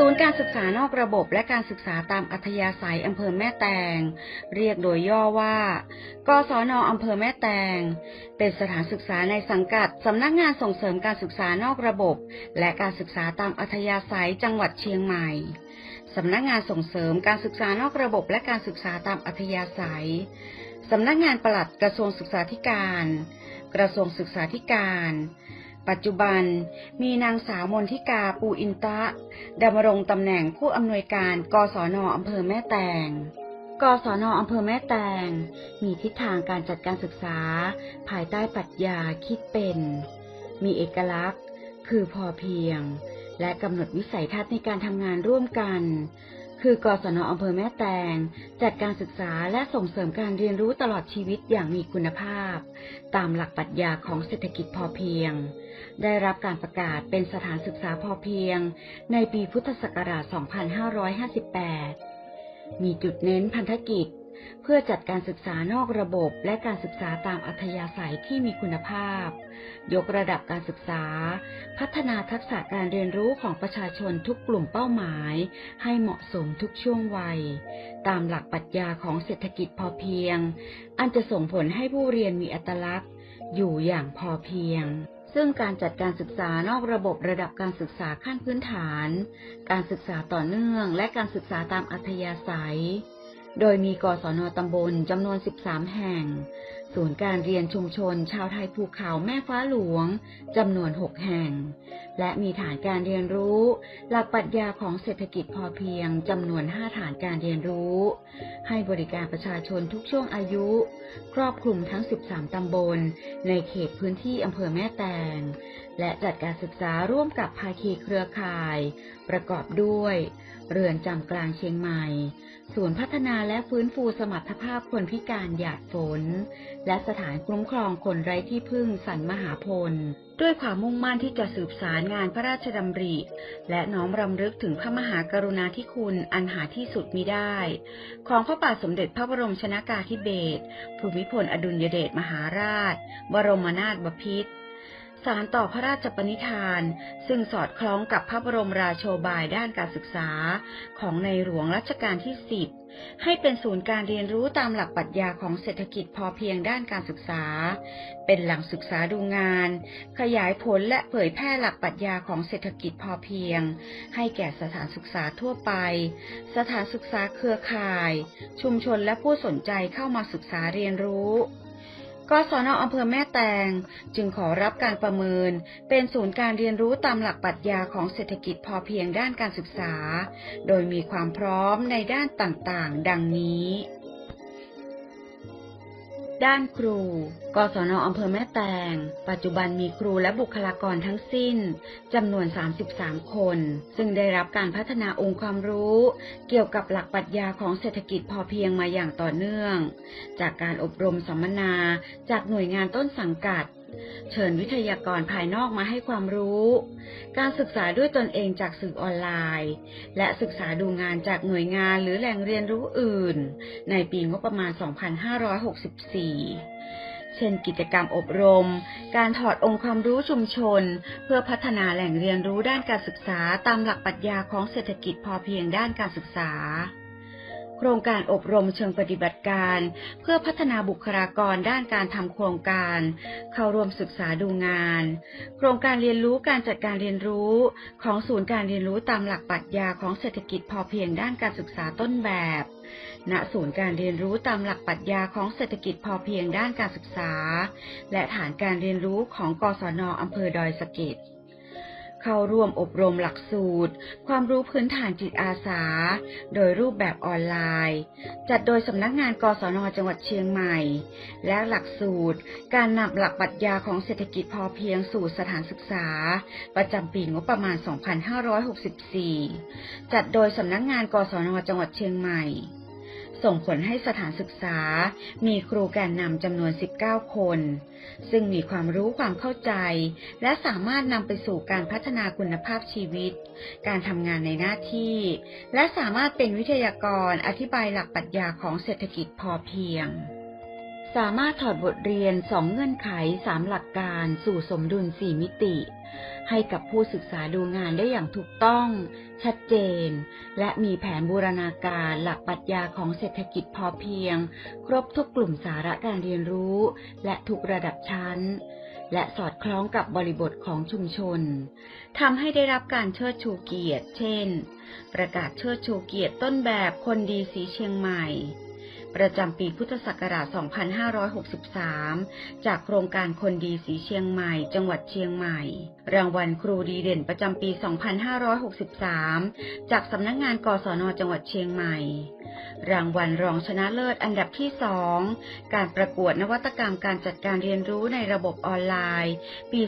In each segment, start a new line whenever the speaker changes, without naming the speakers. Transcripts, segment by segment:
ศูนย์การศึกษานอกระบบและการศึกษาตามอัธยาศัยอำเภอแม่แตง เรียกโดยย่อว่า กศนอำเภอแม่แตง เป็นสถานศึกษาในสังกัดสำนักงานส่งเสริมการศึกษานอกระบบ และการศึกษาตามอัธยาศัยจังหวัดเชียงใหม่สำนักงานส่งเสริมการศึกษานอกระบบและการศึกษาตามอัธยาศัยสำนักงานปลัดกระทรวงศึกษาธิการ กระทรวงศึกษาธิการ ปัจจุบันมีนางสาวมนทิกาปูอินตะดำรงตำแหน่งผู้อำนวยการ กศนอำเภอแม่แตงกศนอำเภอแม่แตง มีทิศทางการจัดการศึกษา ภายใต้ปรัชญาคิดเป็น มีเอกลักษณ์ คือพอเพียง และกำหนดวิสัยทัศน์ในการทำงานร่วมกัน คือกศนอำเภอแม่แตง จัดการศึกษาและส่งเสริมการเรียนรู้ตลอดชีวิตอย่างมีคุณภาพ ตามหลักปรัชญาของเศรษฐกิจพอเพียง ได้รับการประกาศเป็นสถานศึกษาพอเพียง ในปีพุทธศักราช 2558 มีจุดเน้นพันธกิจ เพื่อจัดการศึกษานอกระบบและการศึกษาตามอัธยาศัยที่มีคุณภาพ ยกระดับการศึกษา พัฒนาทักษะการเรียนรู้ของประชาชนทุกกลุ่มเป้าหมาย ให้เหมาะสมทุกช่วงวัย ตามหลักปรัชญาของเศรษฐกิจพอเพียง อันจะส่งผลให้ผู้เรียนมีอัตลักษณ์ อยู่อย่างพอเพียงซึ่งการจัดการศึกษานอกระบบระดับการศึกษาขั้นพื้นฐาน การศึกษาต่อเนื่อง และการศึกษาตามอัธยาศัย โดยมีกศนตำบลจำนวน 13 แห่ง ศูนย์การเรียนชุมชน ชาวไทยภูเขาแม่ฟ้าหลวงจำนวน 6 แห่ง และมีฐานการเรียนรู้ หลักปรัชญาของเศรษฐกิจพอเพียงจำนวน 5 ฐานการเรียนรู้ ให้บริการประชาชนทุกช่วงอายุ ครอบคลุมทั้ง 13 ตำบล ในเขตพื้นที่อำเภอแม่แตง และจัดการศึกษาร่วมกับภาคีเครือข่าย ประกอบด้วย เรือนจำกลางเชียงใหม่ ศูนย์พัฒนาและฟื้นฟูสมรรถภาพคนพิการหยาดฝนและสถานคุ้มครองคนไร้ที่พึ่งสันมหาพล ด้วยความมุ่งมั่นที่จะสืบสารงานพระราชดำริ และน้อมรำลึกถึงพระมหากรุณาธิคุณอันหาที่สุดมิได้ ของพระบาทสมเด็จพระบรมชนากาธิเบศรภูมิพลอดุลยเดชมหาราช บรมนาถบพิตรสารต่อพระราชปณิธาน ซึ่งสอดคล้องกับพระบรมราโชบายด้านการศึกษาของในหลวงรัชกาลที่ 10 ให้เป็นศูนย์การเรียนรู้ตามหลักปรัชญาของเศรษฐกิจพอเพียงด้านการศึกษา เป็นหลังศึกษาดูงาน ขยายผลและเผยแพร่หลักปรัชญาของเศรษฐกิจพอเพียง ให้แก่สถานศึกษาทั่วไป สถานศึกษาเครือข่าย ชุมชนและผู้สนใจเข้ามาศึกษาเรียนรู้ กศนอำเภอแม่แตง จึงขอรับการประเมิน เป็นศูนย์การเรียนรู้ตามหลักปรัชญาของเศรษฐกิจพอเพียงด้านการศึกษา โดยมีความพร้อมในด้านต่างๆ ดังนี้ ด้านครู กศนอำเภอแม่แตง ปัจจุบันมีครูและบุคลากรทั้งสิ้นจำนวน 33 คน ซึ่งได้รับการพัฒนาองค์ความรู้ เกี่ยวกับหลักปรัชญาของเศรษฐกิจพอเพียงมาอย่างต่อเนื่อง จากการอบรมสัมมนาจากหน่วยงานต้นสังกัด เชิญวิทยากรภายนอกมาให้ความรู้ การศึกษาด้วยตนเองจากสื่อออนไลน์ และศึกษาดูงานจากหน่วยงานหรือแหล่งเรียนรู้อื่น ในปีงบประมาณ 2564 เช่นกิจกรรมอบรม การถอดองค์ความรู้ชุมชน เพื่อพัฒนาแหล่งเรียนรู้ด้านการศึกษาตามหลักปรัชญาของเศรษฐกิจพอเพียงด้านการศึกษา โครงการอบรมเชิงปฏิบัติการ เพื่อพัฒนาบุคลากรด้านการทำโครงการ เข้าร่วมศึกษาดูงาน โครงการเรียนรู้การจัดการเรียนรู้ของศูนย์การเรียนรู้ตามหลักปรัชญาของเศรษฐกิจพอเพียงด้านการศึกษาต้นแบบ ณ ศูนย์การเรียนรู้ตามหลักปรัชญาของเศรษฐกิจพอเพียงด้านการศึกษา และฐานการเรียนรู้ของกศนอำเภอดอยสะเก็ด เข้าร่วมอบรมหลักสูตร ความรู้พื้นฐานจิตอาสา โดยรูปแบบออนไลน์ จัดโดยสำนักงานกศนจังหวัดเชียงใหม่ และหลักสูตร การนำหลักปรัชญาของเศรษฐกิจพอเพียงสู่สถานศึกษา ประจำปีงบประมาณ 2564 จัดโดยสำนักงานกศนจังหวัดเชียงใหม่ ส่งผลให้สถานศึกษา มีครูแกนนำจำนวน 19 คน ซึ่งมีความรู้ความเข้าใจ และสามารถนำไปสู่การพัฒนาคุณภาพชีวิต การทำงานในหน้าที่ และสามารถเป็นวิทยากรอธิบายหลักปรัชญาของเศรษฐกิจพอเพียงสามารถถอดบทเรียนสองเงื่อนไขสามหลักการ สู่สมดุลสี่มิติ ให้กับผู้ศึกษาดูงานได้อย่างถูกต้อง ชัดเจน และมีแผนบูรณาการหลักปรัชญาของเศรษฐกิจพอเพียง ครบทุกกลุ่มสาระการเรียนรู้ และทุกระดับชั้น และสอดคล้องกับบริบทของชุมชนทำให้ได้รับการเชิดชูเกียรติ เช่น ประกาศเชิดชูเกียรติต้นแบบคนดีสีเชียงใหม่ ประจำปีพุทธศักราช 2563 จากโครงการคนดีสีเชียงใหม่ จังหวัดเชียงใหม่ รางวัลครูดีเด่นประจำปี 2563 จากสำนักงานกศนจังหวัดเชียงใหม่ รางวัลรองชนะเลิศอันดับที่ 2 การประกวดนวัตกรรมการจัดการเรียนรู้ในระบบออนไลน์ ปี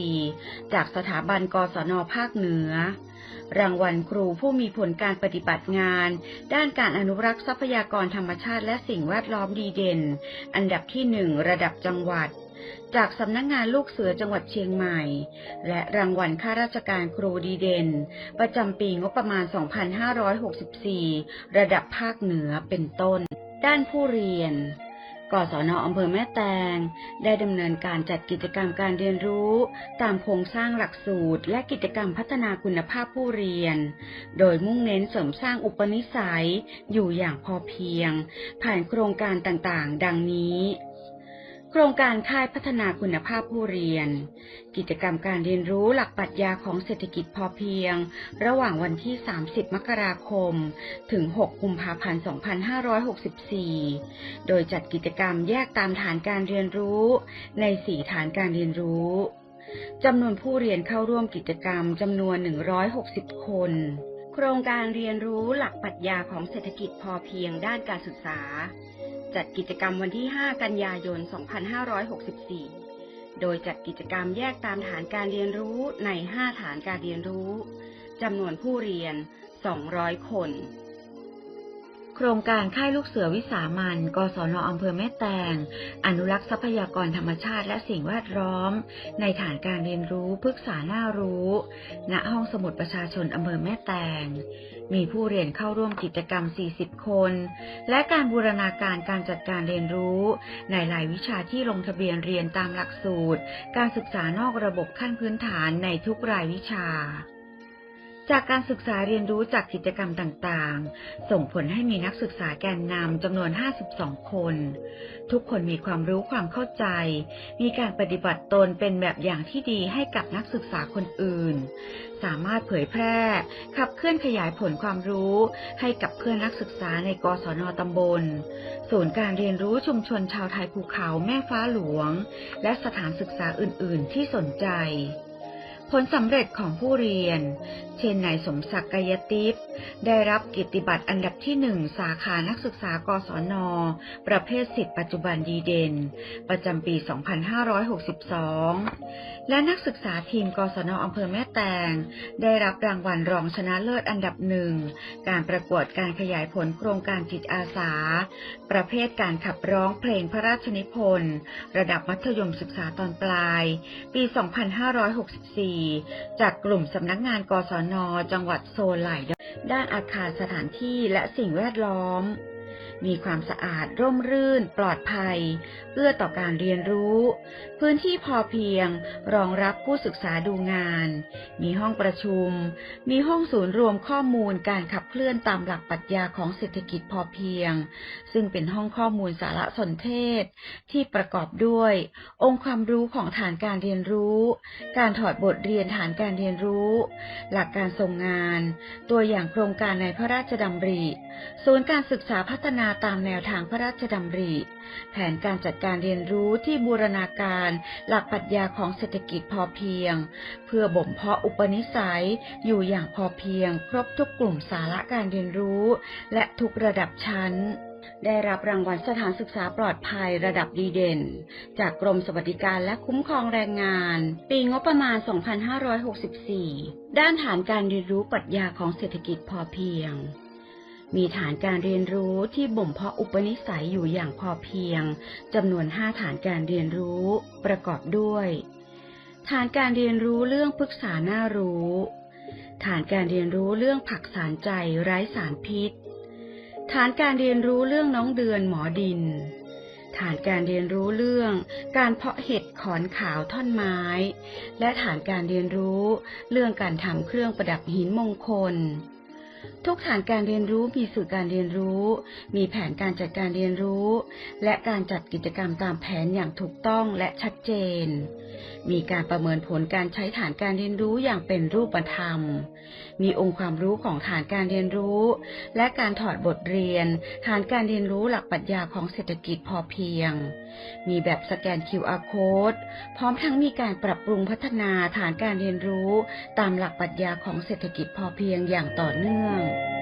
2564 จากสถาบันกศนภาคเหนือ รางวัลครูผู้มีผลการปฏิบัติงาน ด้านการอนุรักษ์ทรัพยากรธรรมชาติและสิ่งแวดล้อมดีเด่น อันดับที่หนึ่งระดับจังหวัด จากสำนักงงานลูกเสือจังหวัดเชียงใหม่ และรางวัลข้าราชการครูดีเด่น ประจำปีงบประมาณ 2564 ระดับภาคเหนือเป็นต้น ด้านผู้เรียน กศนอำเภอแม่แตง ได้ดำเนินการจัดกิจกรรมการเรียนรู้ ตามโครงสร้างหลักสูตร และกิจกรรมพัฒนาคุณภาพผู้เรียน โดยมุ่งเน้นเสริมสร้างอุปนิสัย อยู่อย่างพอเพียง ผ่านโครงการต่างๆ ดังนี้ ครงการค่ายพัฒนาคุณภาพผู้เรียน กิจกรรมการเรียนรู้หลักปรัชญาของเศรษฐกิจพอเพียง ระหว่างวันที่ 30 มกราคม ถึง 6 กุมภาพันธ์ 2564 โดยจัดกิจกรรมแยกตามฐานการเรียนรู้ ใน 4 ฐานการเรียนรู้จำนวนผู้เรียนเข้าร่วมกิจกรรมจำนวน 160 คน โครงการเรียนรู้หลักปรัชญาของเศรษฐกิจพอเพียงด้านการศึกษา จัดกิจกรรมวันที่ 5 กันยายน 2564 โดยจัดกิจกรรมแยกตามฐานการเรียนรู้ใน 5 ฐานการเรียนรู้ จำนวนผู้เรียน 200 คน โครงการค่ายลูกเสือวิสามันกศนอำเภอแม่แตง อนุรักษ์ทรัพยากรธรรมชาติและสิ่งแวดล้อม ในฐานการเรียนรู้พฤกษาหน้ารู้ ณ ห้องสมุดประชาชนอำเภอแม่แตง มีผู้เรียนเข้าร่วมกิจกรรม 40 คน และการบูรณาการการจัดการเรียนรู้ ในหลายวิชาที่ลงทะเบียนเรียนตามหลักสูตร การศึกษานอกระบบขั้นพื้นฐานในทุกรายวิชา จากการศึกษาเรียนรู้จากกิจกรรมต่างๆ ส่งผลให้มีนักศึกษาแกนนำจำนวน 52 คน ทุกคนมีความรู้ความเข้าใจ มีการปฏิบัติตนเป็นแบบอย่างที่ดีให้กับนักศึกษาคนอื่น สามารถเผยแพร่ ขับเคลื่อนขยายผลความรู้ให้กับเพื่อนนักศึกษาในกศนตำบล ศูนย์การเรียนรู้ชุมชนชาวไทยภูเขาแม่ฟ้าหลวง และสถานศึกษาอื่น ๆ ที่สนใจ ผลสำเร็จของผู้เรียน เช่นนายสมศักดิ์กายติปได้รับกียรติบัตรอันดับที่หนึ่งสาขานักศึกษากศน ประเภทสิทธิปัจจุบันดีเด่น ประจำปี 2562 และนักศึกษาทีมกศนอำเภอแม่แตง ได้รับรางวัลรองชนะเลิศอันดับหนึ่ง การประกวดการขยายผลโครงการจิตอาสา ประเภทการขับร้องเพลงพระราชนิพนธ์ระดับมัธยมศึกษาตอนปลาย ปี 2564จากกลุ่มสำนักงานกศน จังหวัดโซนไหลด้านอาคารสถานที่และสิ่งแวดล้อม มีความสะอาดร่มรื่น ปลอดภัย เอื้อต่อการเรียนรู้ พื้นที่พอเพียง รองรับผู้ศึกษาดูงาน มีห้องประชุม มีห้องศูนย์รวมข้อมูลการขับเคลื่อนตามหลักปรัชญาของเศรษฐกิจพอเพียง ซึ่งเป็นห้องข้อมูลสารสนเทศ ที่ประกอบด้วย องค์ความรู้ของฐานการเรียนรู้ การถอดบทเรียนฐานการเรียนรู้ หลักการทรงงาน ตัวอย่างโครงการในพระราชดำริ ศูนย์การศึกษาพัฒนาตามแนวทางพระราชดำริ แผนการจัดการเรียนรู้ที่บูรณาการหลักปรัชญาของเศรษฐกิจพอเพียง เพื่อบ่มเพาะอุปนิสัยอยู่อย่างพอเพียง ครบทุกกลุ่มสาระการเรียนรู้ และทุกระดับชั้นได้รับรางวัลสถานศึกษาปลอดภัยระดับดีเด่น จากกรมสวัสดิการและคุ้มครองแรงงาน ปีงบประมาณ 2564 ด้านฐานการเรียนรู้ปรัชญาของเศรษฐกิจพอเพียง มีฐานการเรียนรู้ที่บ่มเพาะอุปนิสัยอยู่อย่างพอเพียงจำนวน5ฐานการเรียนรู้ ประกอบด้วย ฐานการเรียนรู้เรื่องปรึกษาหน้ารู้ ฐานการเรียนรู้เรื่องผักสารใจไร้สารพิษ ฐานการเรียนรู้เรื่องน้องเดือนหมอดิน ฐานการเรียนรู้เรื่อง การเพาะเห็ดขอนขาวท่อนไม้ และฐานการเรียนรู้ เรื่องการทำเครื่องประดับหินมงคล ทุกฐานการเรียนรู้มีสื่อการเรียนรู้ มีแผนการจัดการเรียนรู้ และการจัดกิจกรรมตามแผนอย่างถูกต้องและชัดเจนมีการประเมินผลการใช้ฐานการเรียนรู้อย่างเป็นรูปธรรม มีองค์ความรู้ของฐานการเรียนรู้ และการถอดบทเรียน ฐานการเรียนรู้หลักปรัชญาของเศรษฐกิจพอเพียง มีแบบสแกน QR code พร้อมทั้งมีการปรับปรุงพัฒนาฐานการเรียนรู้ ตามหลักปรัชญาของเศรษฐกิจพอเพียงอย่างต่อเนื่อง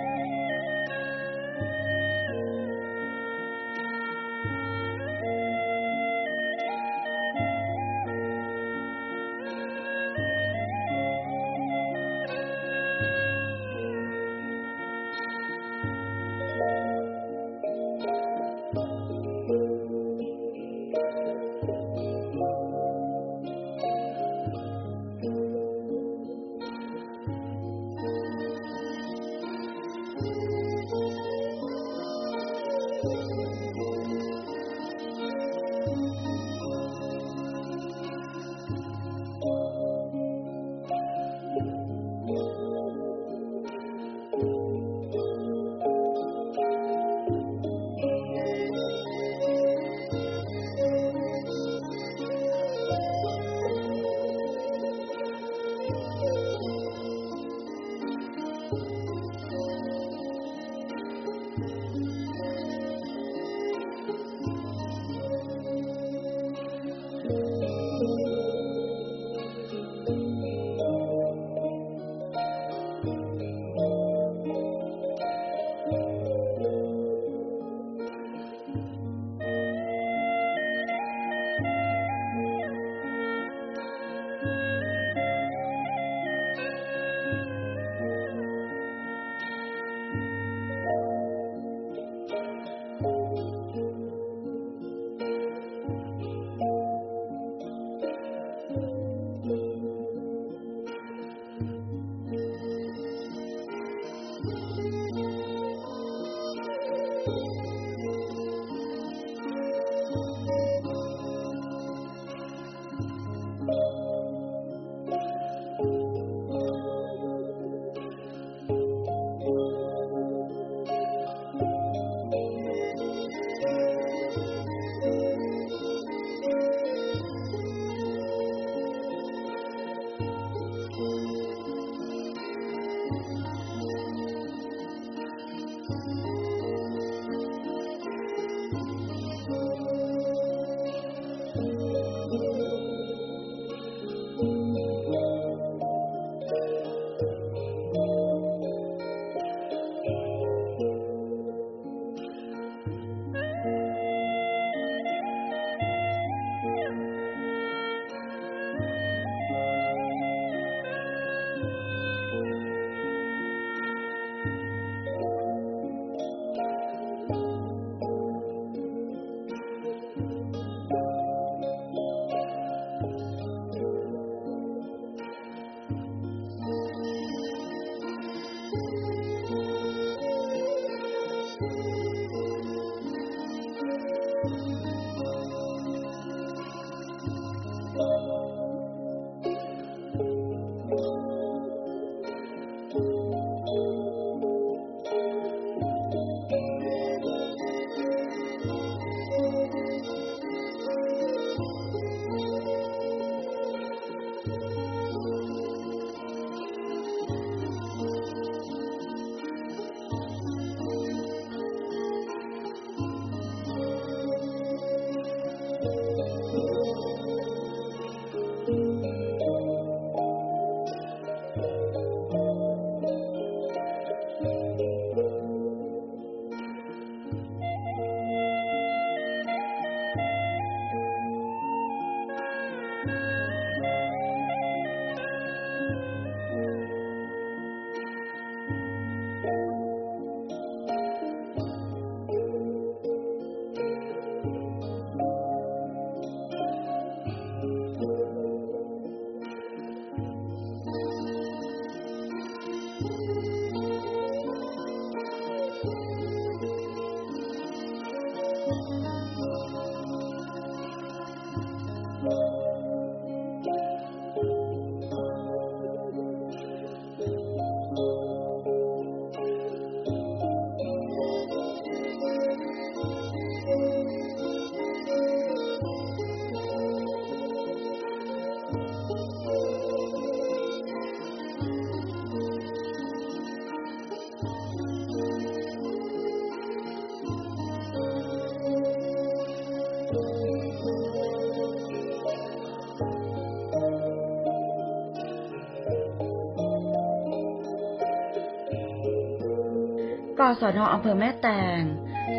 ป
สอนอำเภอแม่แตง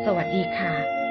สวัสดีค่ะ